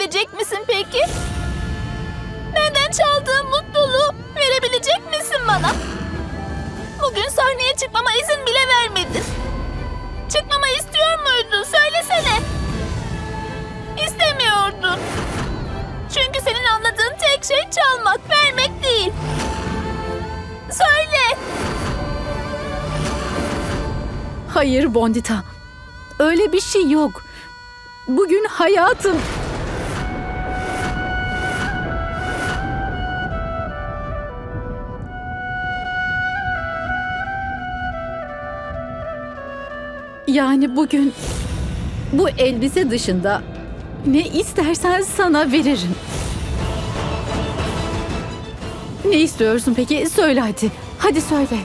verebilecek misin peki? Benden çaldığın mutluluğu verebilecek misin bana? Bugün sahneye çıkmama izin bile vermedin. Çıkmamı istiyor muydun? Söylesene. İstemiyordun. Çünkü senin anladığın tek şey çalmak, vermek değil. Söyle. Hayır Bondita. Öyle bir şey yok. Bugün hayatım... Yani bugün bu elbise dışında ne istersen sana veririm. Ne istiyorsun peki? Söyle hadi. Hadi söyle.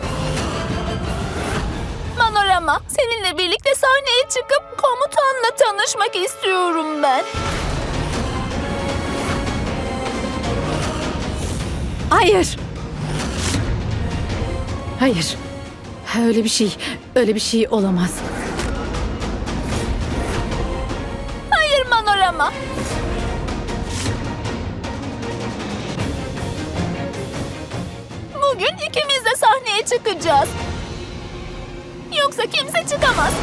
Manorama, seninle birlikte sahneye çıkıp komutanla tanışmak istiyorum ben. Hayır. Hayır. Öyle bir şey, öyle bir şey olamaz. Manorama. Bugün ikimiz de sahneye çıkacağız. Yoksa kimse çıkamaz.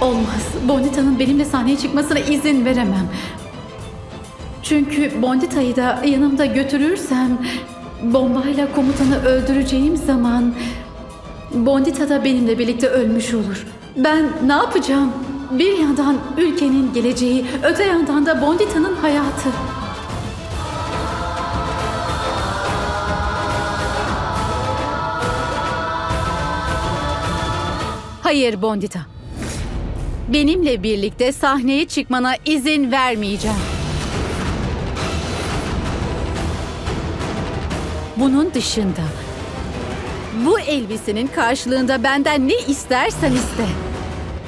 Olmaz. Bondita'nın benimle sahneye çıkmasına izin veremem. Çünkü Bondita'yı da yanımda götürürsem bombayla komutanı öldüreceğim zaman Bondita da benimle birlikte ölmüş olur. Ben ne yapacağım? Bir yandan ülkenin geleceği, öte yandan da Bondita'nın hayatı. Hayır Bondita. Benimle birlikte sahneye çıkmana izin vermeyeceğim. Bunun dışında bu elbisenin karşılığında benden ne istersen iste.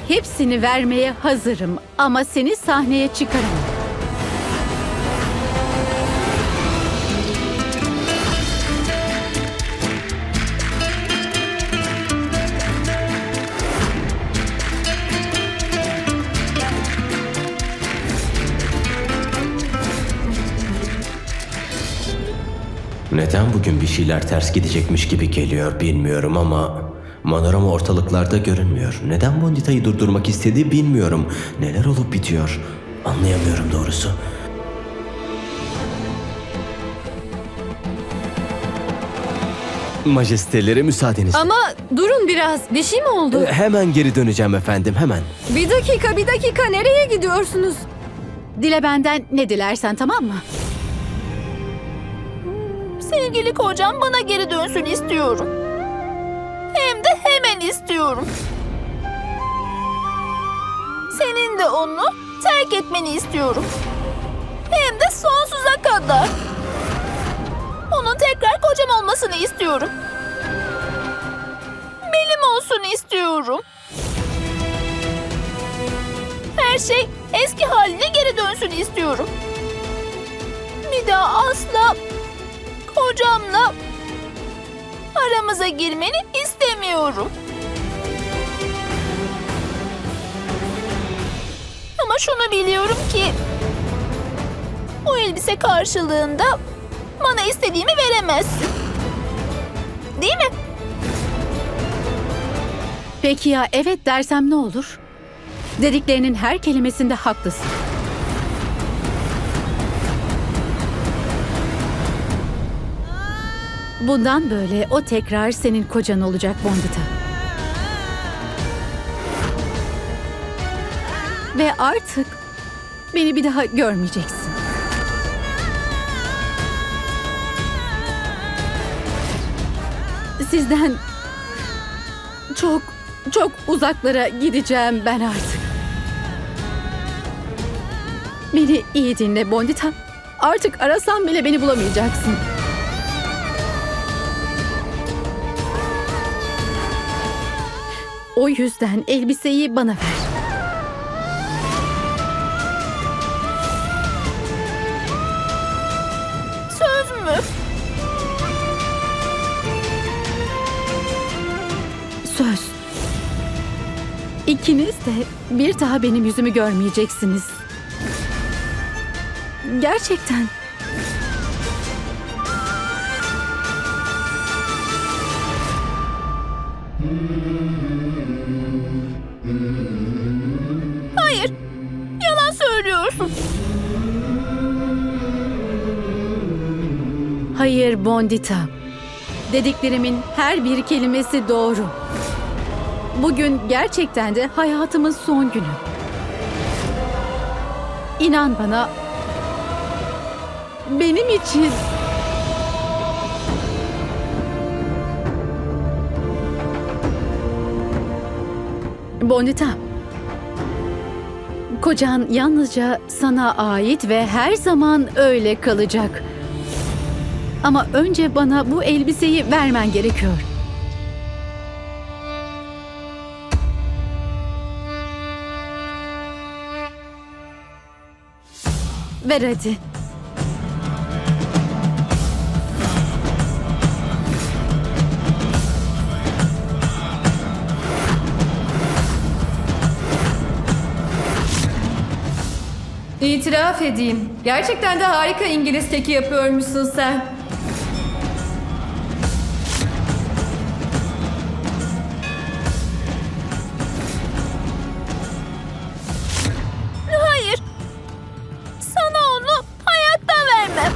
Hepsini vermeye hazırım ama seni sahneye çıkaramam. Neden bugün bir şeyler ters gidecekmiş gibi geliyor bilmiyorum ama Manorama ortalıklarda görünmüyor. Neden Bondita'yı durdurmak istedi bilmiyorum. Neler olup bitiyor anlayamıyorum doğrusu. Majesteleri müsaadeniz. Ama durun biraz. Bir şey mi oldu? Ee, Hemen geri döneceğim efendim hemen. Bir dakika, bir dakika. Nereye gidiyorsunuz? Dile benden ne dilersen tamam mı? Sevgili kocam bana geri dönsün istiyorum. Hem de hemen istiyorum. Senin de onu terk etmeni istiyorum. Hem de sonsuza kadar. Onun tekrar kocam olmasını istiyorum. Benim olsun istiyorum. Her şey eski haline geri dönsün istiyorum. Bir daha asla kocamla aramıza girmeni istemiyorum. Ama şunu biliyorum ki o elbise karşılığında bana istediğimi veremezsin. Değil mi? Peki ya evet dersem ne olur? Dediklerinin her kelimesinde haklısın. Bundan böyle o tekrar senin kocan olacak Bondita. Ve artık beni bir daha görmeyeceksin. Sizden çok çok uzaklara gideceğim ben artık. Beni iyi dinle Bondita. Artık arasan bile beni bulamayacaksın. O yüzden elbiseyi bana ver. Söz mü? Söz. İkiniz de bir daha benim yüzümü görmeyeceksiniz. Gerçekten. Yalan söylüyorsun. Hayır Bondita. Dediklerimin her bir kelimesi doğru. Bugün gerçekten de hayatımın son günü. İnan bana. Benim için Bondita. Kocan yalnızca sana ait ve her zaman öyle kalacak. Ama önce bana bu elbiseyi vermen gerekiyor. Ver hadi. İtiraf edeyim. Gerçekten de harika İngiliz keki yapıyormuşsun sen. Hayır. Sana onu hayatta vermem.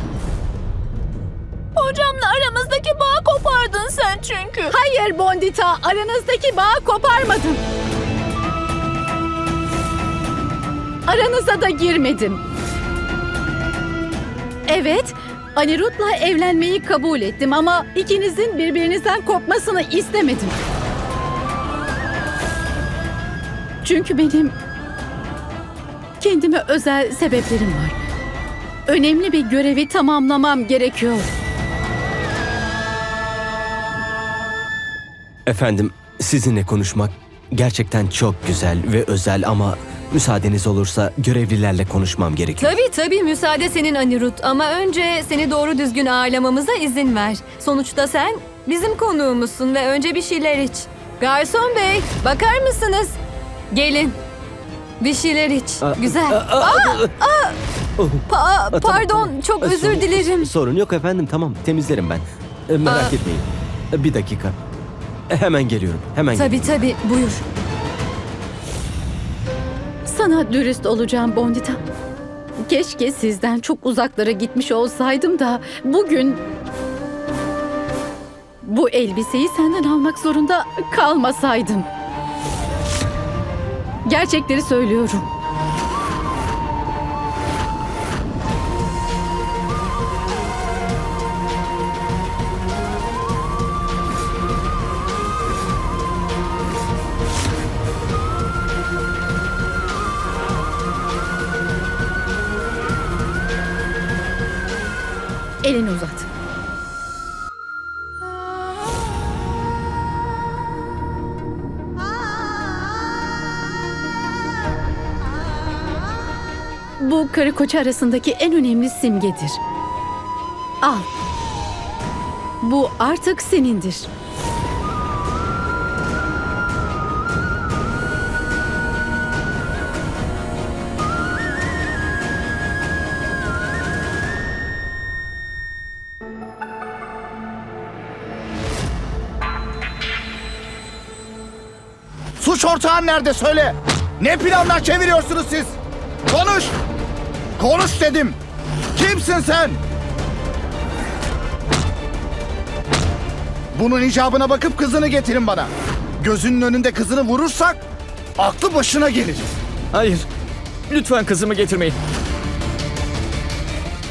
Hocamla aramızdaki bağı kopardın sen çünkü. Hayır Bondita, aranızdaki bağı koparmadım. Aranıza da girmedim. Evet, Anirud'la evlenmeyi kabul ettim ama ikinizin birbirinizden kopmasını istemedim. Çünkü benim kendime özel sebeplerim var. Önemli bir görevi tamamlamam gerekiyor. Efendim, sizinle konuşmak gerçekten çok güzel ve özel ama müsaadeniz olursa görevlilerle konuşmam gerekiyor. Tabii tabii müsaade senin Anirut ama önce seni doğru düzgün ağırlamamıza izin ver. Sonuçta sen bizim konuğumuzsun ve önce bir şeyler iç. Garson bey bakar mısınız? Gelin. Bir şeyler iç. Aa, Güzel. aa, aa, oh. Pa- tamam, pardon tamam. çok özür sorun- dilerim. Sorun yok efendim tamam temizlerim ben. Ee, merak Aa. etmeyin. Ee, Bir dakika. Hemen geliyorum. Hemen Tabii tabii buyur. Sana dürüst olacağım Bondita. Keşke sizden çok uzaklara gitmiş olsaydım da bugün bu elbiseyi senden almak zorunda kalmasaydım. Gerçekleri söylüyorum. Elini uzat. Bu karı koca arasındaki en önemli simgedir. Al. Bu artık senindir. Suç ortağın nerede söyle. Ne planlar çeviriyorsunuz siz? Konuş. Konuş dedim. Kimsin sen? Bunun icabına bakıp kızını getirin bana. Gözünün önünde kızını vurursak aklı başına gelir. Hayır. Lütfen kızımı getirmeyin.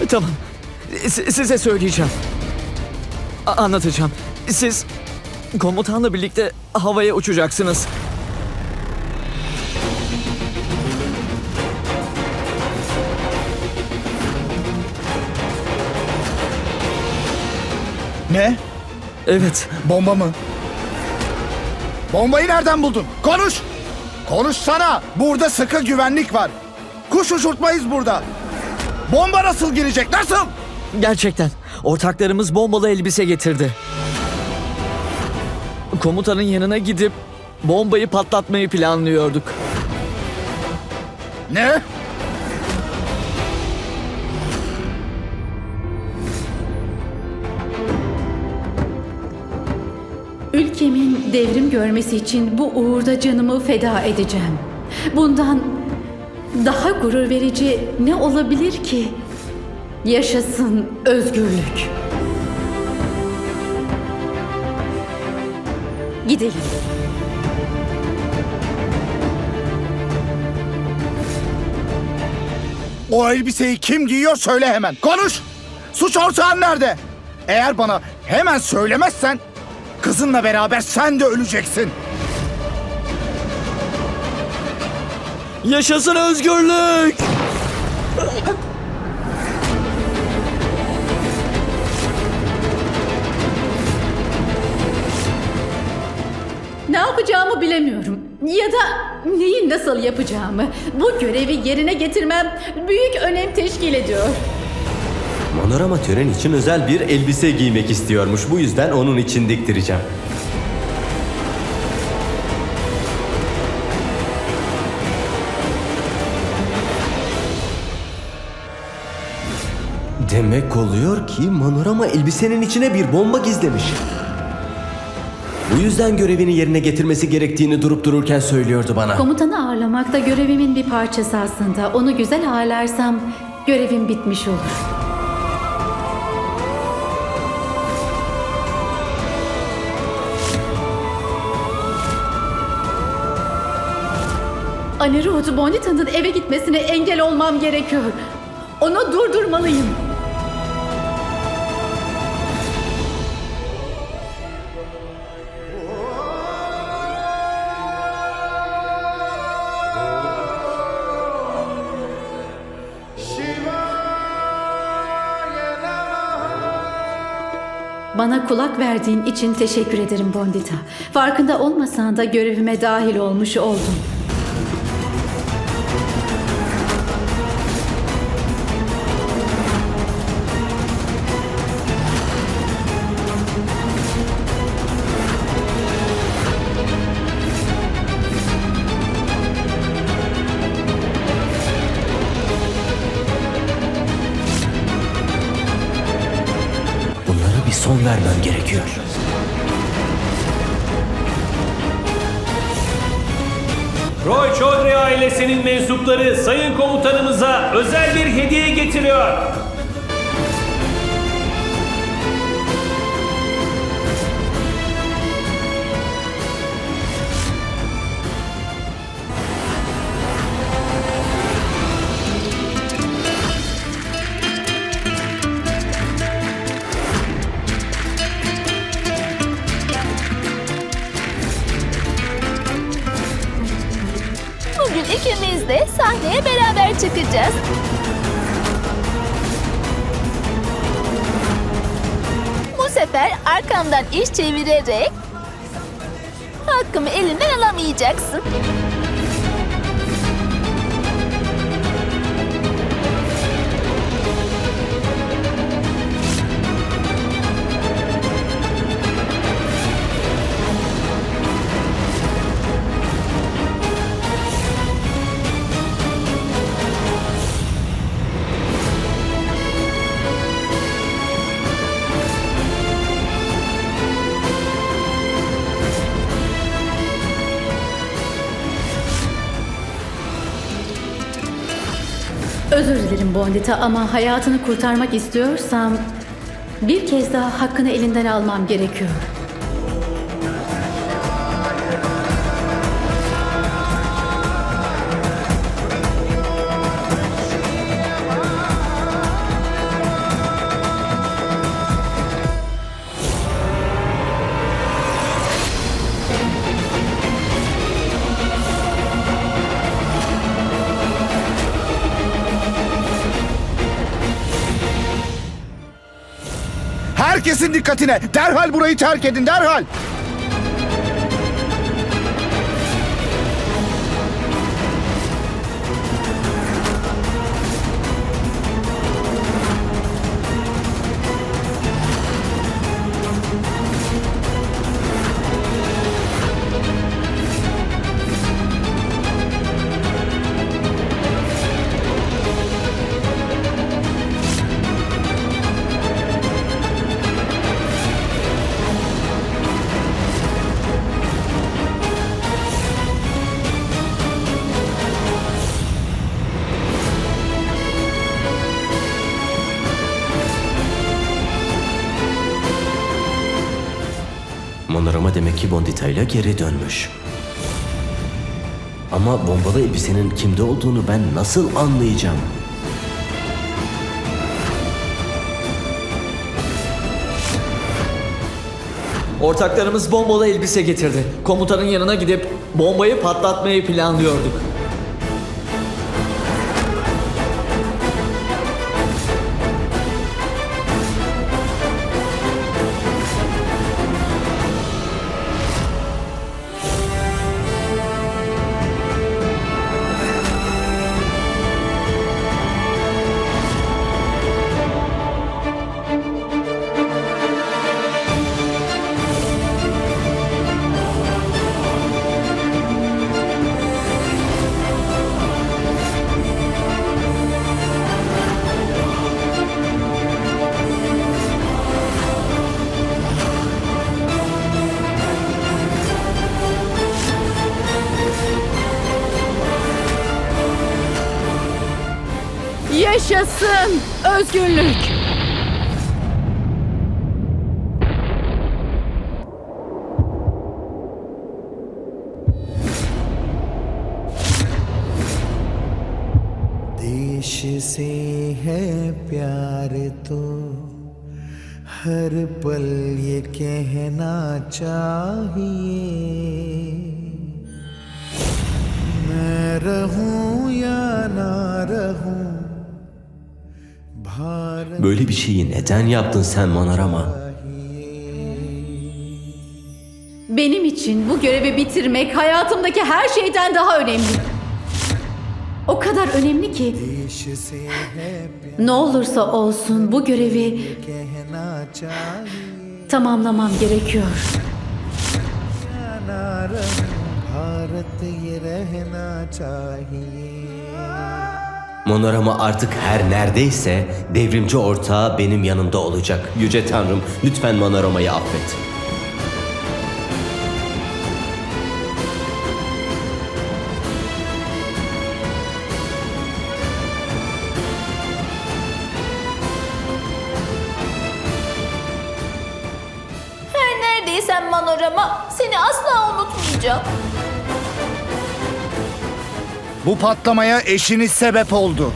Tamam. S- size söyleyeceğim. A- anlatacağım. Siz komutanla birlikte havaya uçacaksınız. Ne? Evet. Bomba mı? Bombayı nereden buldun? Konuş. Konuşsana. Burada sıkı güvenlik var. Kuş uçurtmayız burada. Bomba nasıl girecek? Nasıl? Gerçekten. Ortaklarımız bombalı elbise getirdi. Komutanın yanına gidip bombayı patlatmayı planlıyorduk. Ne? Ülkemin devrim görmesi için bu uğurda canımı feda edeceğim. Bundan daha gurur verici ne olabilir ki? Yaşasın özgürlük. Gidelim. O elbiseyi kim giyiyor söyle hemen. Konuş. Suç ortağın nerede? Eğer bana hemen söylemezsen kızınla beraber sen de öleceksin. Yaşasın özgürlük! Ne yapacağımı bilemiyorum. Ya da neyi nasıl yapacağımı. Bu görevi yerine getirmem büyük önem teşkil ediyor. Manorama tören için özel bir elbise giymek istiyormuş. Bu yüzden onun için diktireceğim. Demek oluyor ki Manorama elbisenin içine bir bomba gizlemiş. Bu yüzden görevini yerine getirmesi gerektiğini durup dururken söylüyordu bana. Komutanı ağırlamak da görevimin bir parçası aslında. Onu güzel ağırlarsam görevim bitmiş olur. Anirudh Bonita'nın eve gitmesine engel olmam gerekiyor. Onu durdurmalıyım. Bana kulak verdiğin için teşekkür ederim Bondita. Farkında olmasan da görevime dahil olmuş oldum. Vermem gerekiyor. Roy Chaudhry ailesinin mensupları sayın komutanımıza özel bir hediye getiriyor. De sahneye beraber çıkacağız. Bu sefer arkamdan iş çevirerek hakkımı elinden alamayacaksın. Bondita ama hayatını kurtarmak istiyorsam bir kez daha hakkını elinden almam gerekiyor. Herkesin dikkatine. Derhal burayı terk edin derhal. Monorama demek ki Bondita ile geri dönmüş. Ama bombalı elbisenin kimde olduğunu ben nasıl anlayacağım? Ortaklarımız bombalı elbise getirdi. Komutanın yanına gidip bombayı patlatmayı planlıyorduk. Özgürlük. देश से है प्यार तो हर पल ये कहना चाहिए मैं रहूँ या ना रहूँ Böyle bir şeyi neden yaptın sen Monorama? Benim için bu görevi bitirmek hayatımdaki her şeyden daha önemli. O kadar önemli ki देश से है प्यार ne olursa olsun bu görevi कहना चाहिए tamamlamam gerekiyor. या ना रहूं भारत ये रहना चाहिए Monorama artık her neredeyse devrimci ortağı benim yanımda olacak. Yüce Tanrım lütfen Monorama'yı affet. Her neredeysen Manorama seni asla unutmayacağım. Bu patlamaya eşiniz sebep oldu.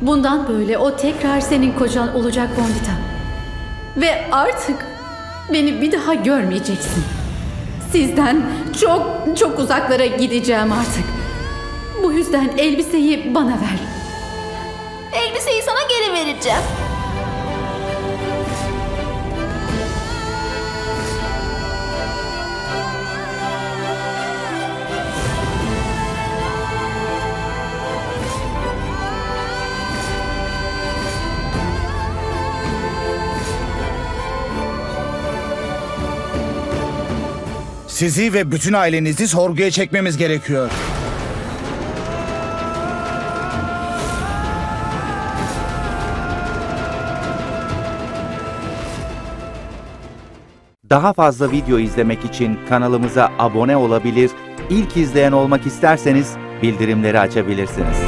Bundan böyle o tekrar senin kocan olacak Bondita. Ve artık beni bir daha görmeyeceksin. Sizden çok çok uzaklara gideceğim artık. Bu yüzden elbiseyi bana ver. Elbiseyi sana geri vereceğim. Sizi ve bütün ailenizi sorguya çekmemiz gerekiyor. Daha fazla video izlemek için kanalımıza abone olabilir, ilk izleyen olmak isterseniz bildirimleri açabilirsiniz.